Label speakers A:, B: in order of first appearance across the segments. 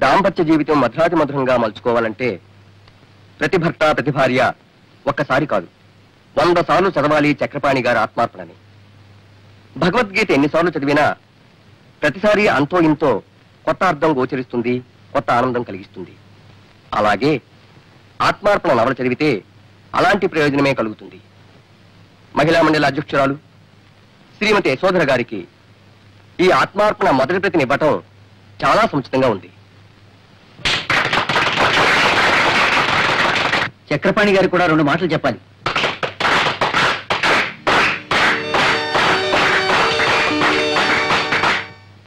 A: దాంపత్య జీవితం మధురాతి మధురంగా మలుచుకోవాలంటే ప్రతి భర్త ప్రతి భార్య ఒక్కసారి కాదు. వంద సార్లు చదవాలి చక్రపాణి గారి ఆత్మార్పణని. భగవద్గీత ఎన్నిసార్లు చదివినా ప్రతిసారి అంతో ఇంతో కొత్త అర్థం గోచరిస్తుంది కొత్త ఆనందం కలిగిస్తుంది. అలాగే ఆత్మార్పణ నవల చదివితే అలాంటి ప్రయోజనమే కలుగుతుంది. మహిళా మండలి అధ్యక్షురాలు శ్రీమతి యశోధర గారికి ఈ ఆత్మార్పణ మొదటి ప్రతినివ్వటం చాలా సముచితంగా ఉంది.
B: చక్రపాణి గారికి కూడా రెండు మాటలు చెప్పాలి.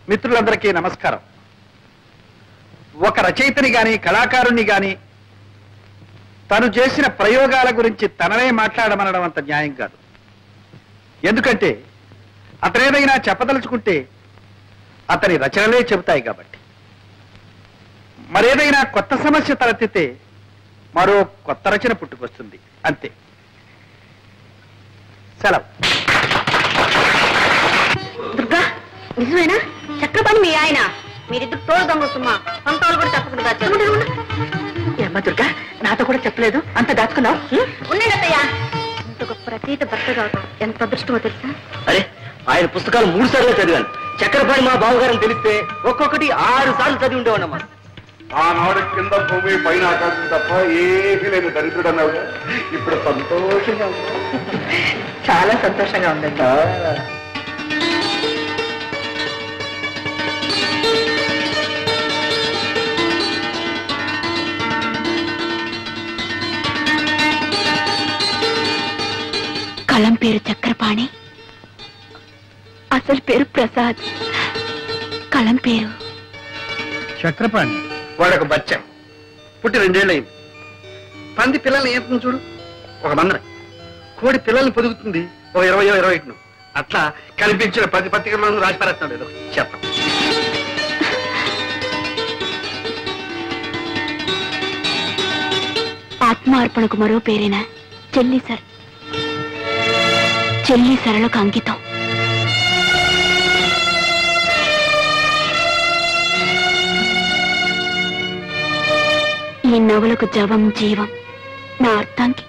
C: మిత్రులందరికీ నమస్కారం. ఒక రచయితని గాని కళాకారుణ్ణి గాని తను చేసిన ప్రయోగాల గురించి తననే మాట్లాడమనడం అంత న్యాయం కాదు. ఎందుకంటే అతనేదైనా చెప్పదలుచుకుంటే అతని రచనలే చెబుతాయి కాబట్టి. మరేదైనా కొత్త సమస్య తలెత్తితే మరో కొత్త రచన పుట్టుకొస్తుంది. అంతే. సెలవు.
D: దుర్గా నిజమేనా? చక్రపాణి మీ ఆయన. మీరిద్దరు తోడు దొంగ సుమ్మా సొంతలు కూడా తప్పకుండా
E: ఏమ్మా దుర్గా నాతో కూడా చెప్పలేదు. అంత దాచుకున్నావు?
D: ఉండండి అత్తయ్య. ఇంత గొప్ప రచయిత భర్త కావటం ఎంత అదృష్టమో తెలుసా?
B: అరే ఆయన పుస్తకాలు మూడు సార్లు చదివాను. చక్రపాణి మా బావగారని తెలిస్తే ఒక్కొక్కటి ఆరు సార్లు చదివి ఉండేవాడమ్మా
F: ఆనాడు కింద భూమి పైన ఆకాశం తప్ప ఏమీ లేని దరిద్రుడు అన్నావుగా ఇప్పుడు సంతోషంగా ఉంది.
E: చాలా సంతోషంగా ఉందండి.
D: కలం పేరు చక్రపాణి అసలు పేరు ప్రసాద్. కలం పేరు
C: చక్రపాణి. వాడొక బచ్చం. పుట్టి రెండేళ్ళయింది. పంది పిల్లల్ని ఏంటుంది చూడు? ఒక మందర కోడి పిల్లల్ని పొదుగుతుంది ఒక ఇరవయో ఇరవై ఒకటిను అట్లా కనిపించిన ప్రతి పత్రికల్లోనూ రాసి లేదు. చెప్పం
D: ఆత్మార్పణకు మరో పేరేనా? చెల్లి సార్. చెల్లి సరళకు అంకితం. ఈ నవలకు జవం జీవం. నా అర్థానికి